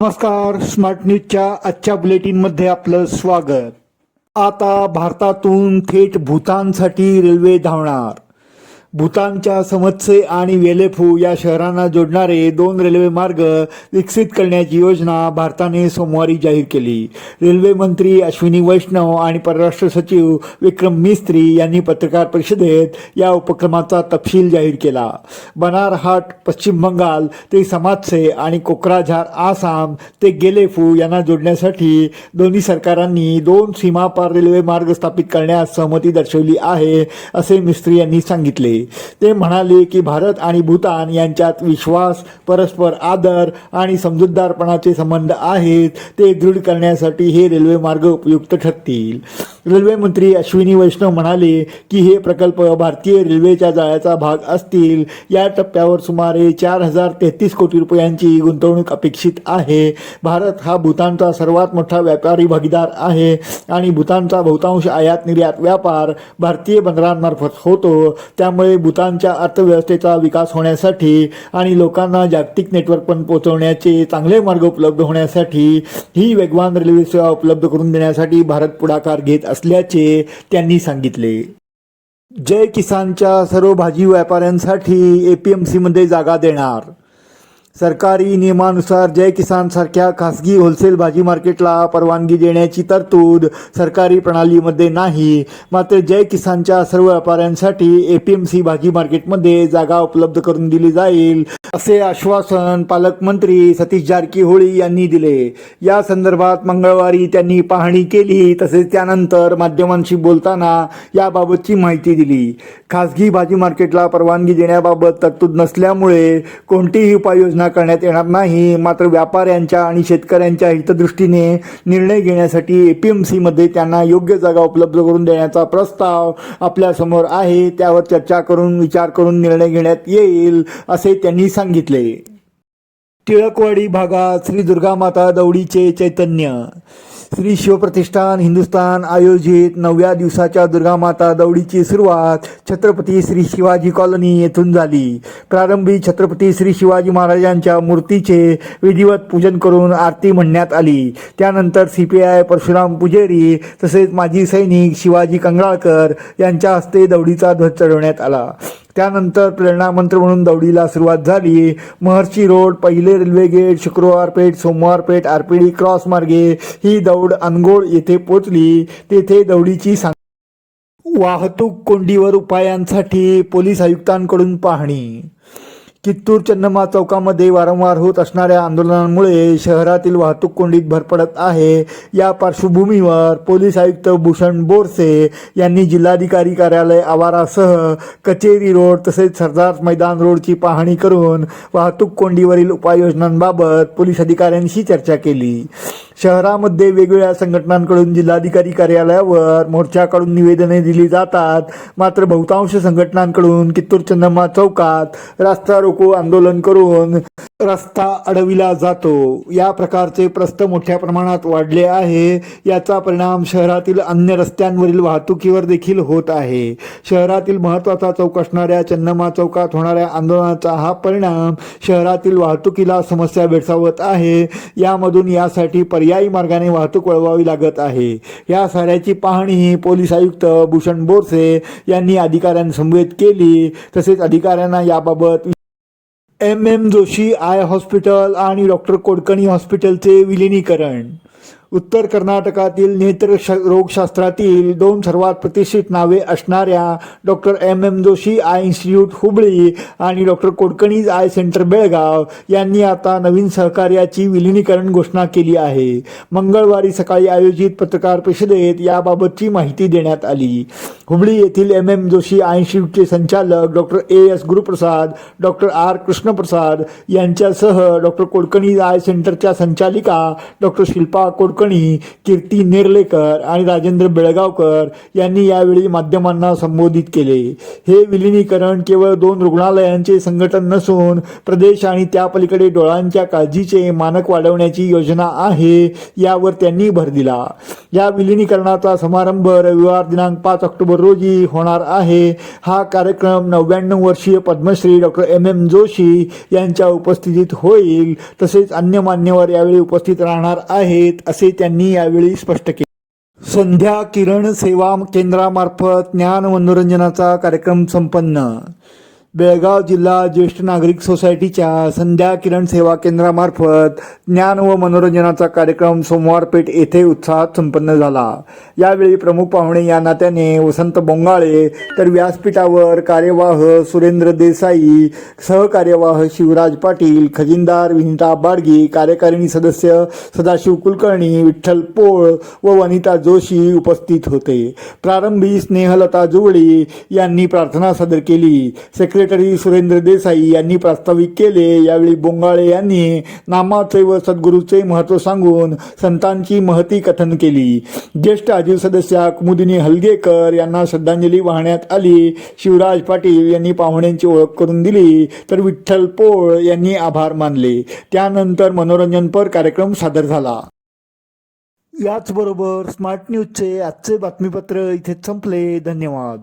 नमस्कार स्मार्ट न्यूजच्या आजच्या बुलेटिनमध्ये आपलं स्वागत. आता भारतातून थेट भूतानसाठी रेल्वे धावणार. भूतानच्या समत्से आणि वेलेफू या शहरांना जोडणारे दोन रेल्वे मार्ग विकसित करण्याची योजना भारताने सोमवारी जाहीर केली. रेल्वे मंत्री अश्विनी वैष्णव आणि परराष्ट्र सचिव विक्रम मिस्त्री यांनी पत्रकार परिषदेत या उपक्रमाचा तपशील जाहीर केला. बनारहाट पश्चिम बंगाल ते समाजसे आणि कोक्राझार आसाम ते गेलेफू यांना जोडण्यासाठी दोन्ही सरकारांनी दोन सीमापार रेल्वे मार्ग स्थापित करण्यास सहमती दर्शवली आहे असे मिस्त्री यांनी सांगितले. ते म्हणाले की भारत आणि भूतान यांच्यात विश्वास परस्पर आदर आणि समजूतदारपणाचे संबंध आहेत ते दृढ करण्यासाठी हे रेल्वे मार्ग उपयुक्त ठरतील. रेल्वेमंत्री अश्विनी वैष्णव म्हणाले की हे प्रकल्प भारतीय रेल्वेच्या जाळ्याचा भाग असतील. या टप्प्यावर सुमारे चार हजार तेहतीस कोटी रुपयांची गुंतवणूक अपेक्षित आहे. भारत हा भूतानचा सर्वात मोठा व्यापारी भागीदार आहे आणि भूतानचा बहुतांश आयात निर्यात व्यापार भारतीय बंदरांमार्फत होतो. त्यामुळे भूतानच्या अर्थव्यवस्थेचा विकास होण्यासाठी आणि लोकांना जागतिक नेटवर्क पण पोहोचवण्याचे चांगले मार्ग उपलब्ध होण्यासाठी ही वेगवान रेल्वे सेवा उपलब्ध करून देण्यासाठी भारत पुढाकार घेत असल्याचे त्यांनी सांगितले. जय किसानच्या सर्व भाजी व्यापाऱ्यांसाठी एपीएमसीमध्ये जागा देणार. सरकारी नियमानुसार जय किसान सारख्या खासगी होलसेल भाजी मार्केटला परवानगी देण्याची तरतूद सरकारी प्रणालीमध्ये नाही. मात्र जय किसानच्या सर्व व्यापाऱ्यांसाठी एपीएमसी भाजी मार्केटमध्ये जागा उपलब्ध करून दिली जाईल असे आश्वासन पालकमंत्री सतीश जारकीहोळी यांनी दिले. या संदर्भात मंगळवारी त्यांनी पाहणी केली तसेच त्यानंतर माध्यमांशी बोलताना याबाबतची माहिती दिली. खासगी भाजी मार्केटला परवानगी देण्याबाबत तरतूद नसल्यामुळे कोणतीही उपाययोजना करण्यात येणार नाही. मात्र व्यापाऱ्यांच्या आणि शेतकऱ्यांच्या हितदृष्टीने निर्णय घेण्यासाठी एपीएमसी मध्ये त्यांना योग्य जागा उपलब्ध करून देण्याचा प्रस्ताव आपल्यासमोर आहे. त्यावर चर्चा करून विचार करून निर्णय घेण्यात येईल असे त्यांनी सांगितले. टिळकवाडी भागात श्री दुर्गामाता दौडीचे चैतन्य. श्री शिवप्रतिष्ठान हिंदुस्थान आयोजित नवव्या दिवसाच्या दुर्गामाता दौडीची सुरुवात छत्रपती श्री शिवाजी कॉलनी येथून झाली. प्रारंभी छत्रपती श्री शिवाजी महाराजांच्या मूर्तीचे विधिवत पूजन करून आरती म्हणण्यात आली. त्यानंतर C P I Parashuram Pujeri तसेच माजी सैनिक शिवाजी कंगळाळकर यांच्या हस्ते दौडीचा ध्वज चढवण्यात आला. त्यानंतर प्रेरणामंत्र म्हणून दौडीला सुरुवात झाली. महर्षी रोड पहिले रेल्वे गेट शुक्रवार पेठ सोमवार पेठ आरपीडी क्रॉस मार्गे ही दौड अनगोळ येथे पोचली. तेथे दौडीची सांग वाहतूक कोंडीवर उपायांसाठी पोलीस आयुक्तांकडून पाहणी कित्तूर चन्नमा चौकामध्ये वारंवार होत असणाऱ्या आंदोलनांमुळे शहरातील वाहतूक कोंडीत भर पडत आहे. या पार्श्वभूमीवर पोलीस आयुक्त भूषण बोरसे यांनी जिल्हाधिकारी कार्यालय आवारासह कचेरी रोड तसेच सरदार मैदान रोडची पाहणी करून वाहतूक कोंडीवरील उपाययोजनांबाबत पोलीस अधिकाऱ्यांशी चर्चा केली. शहरामध्ये वेगवेगळ्या संघटनांकडून जिल्हाधिकारी कार्यालयावर मोर्चाकडून निवेदने दिली जातात. मात्र बहुतांश संघटनांकडून कित्तूर चंदम्मा चौकात रास्ता रोको आंदोलन करून रस्ता अडविला जातो. या प्रकारचे प्रस्त मोठ्या प्रमाणात वाढले आहे. याचा परिणाम शहरातील अन्य रस्त्यांवरील वाहतुकीवर देखील होत आहे. शहरातील महत्त्वाचा चौक असणाऱ्या चन्नमा चौकात होणाऱ्या आंदोलनाचा हा परिणाम शहरातील वाहतुकीला समस्या भेडसावत आहे. यामधून यासाठी पर्यायी मार्गाने वाहतूक वळवावी लागत आहे. या साऱ्याची पाहणी पोलीस आयुक्त भूषण बोरसे यांनी अधिकाऱ्यांसमवेत केली. तसेच अधिकाऱ्यांना याबाबत M M Joshi eye hospital आणि डॉक्टर कोडकणी हॉस्पिटलचे विलिनीकरण. उत्तर कर्नाटकातील नेत्र रोगशास्त्रातील दोन सर्वात प्रतिष्ठित नावे असणाऱ्या doctor M M Joshi eye institute Hubli आणि doctor Kodkani's eye centre Belgaum यांनी आता नवीन सहकार्याची विलिनीकरण घोषणा केली आहे. मंगळवारी सकाळी आयोजित पत्रकार परिषदेत याबाबतची माहिती देण्यात आली. हुबळी येथील एम एम जोशी आय इन्स्टिट्यूटचे संचालक doctor A S Guruprasad doctor R Krishnaprasad यांच्यासह डॉक्टर कोडकणीज आय सेंटरच्या संचालिका डॉक्टर शिल्पा कोडकणी कीर्ती नेर्लेकर आणि राजेंद्र बेळगावकर यांनी यावेळी माध्यमांना संबोधित केले. हे विलिनीकरण केवळ दोन रुग्णालयांचे संघटन नसून प्रदेश आणि त्या पलीकडे डोळ्यांच्या काळजीचे मानक वाढवण्याची योजना आहे यावर त्यांनी भर दिला. या विलिनीकरणाचा समारंभ रविवार दिनांक पाच ऑक्टोबर रोजी होणार आहे. हा कार्यक्रम नव्याण्णव वर्षीय Padmashri doctor M M Joshi यांच्या उपस्थितीत होईल. तसेच अन्य मान्यवर यावेळी उपस्थित राहणार आहेत असे त्यांनी यावेळी स्पष्ट केले. संध्या किरण सेवा केंद्रामार्फत ज्ञान मनोरंजनाचा कार्यक्रम संपन्न. बेळगाव जिल्हा ज्येष्ठ नागरिक सोसायटीच्या संध्या किरण सेवा केंद्रामार्फत ज्ञान व मनोरंजनाचा कार्यक्रम सोमवार पेठ येथे उत्साहात संपन्न झाला. यावेळी प्रमुख पाहुणे या नात्याने वसंत बोंगाळे तर व्यासपीठावर कार्यवाह सुरेंद्र देसाई सहकार्यवाह शिवराज पाटील खजिनदार विनिता बाडगी कार्यकारिणी सदस्य सदाशिव कुलकर्णी विठ्ठल पोळ व वनिता जोशी उपस्थित होते. प्रारंभी स्नेहलता जुवळी यांनी प्रार्थना सादर केली. सेक्रेटरी सुरेंद्र देसाई यांनी प्रास्ताविक केले. यावेळी बोंगाळे यांनी नामाचे व सद्गुरूचे महत्त्व सांगून संतांची महती कथन केली. ज्येष्ठ आजीव सदस्या कुमुदिनी हलगेकर यांना श्रद्धांजली वाहण्यात आली. शिवराज पाटील यांनी पाहुण्यांची ओळख करून दिली. तर विठ्ठल पोळ यांनी आभार मानले. त्यानंतर मनोरंजनपर कार्यक्रम सादर झाला. याचबरोबर स्मार्ट न्यूजचे आजचे बातमीपत्र इथे संपले. धन्यवाद.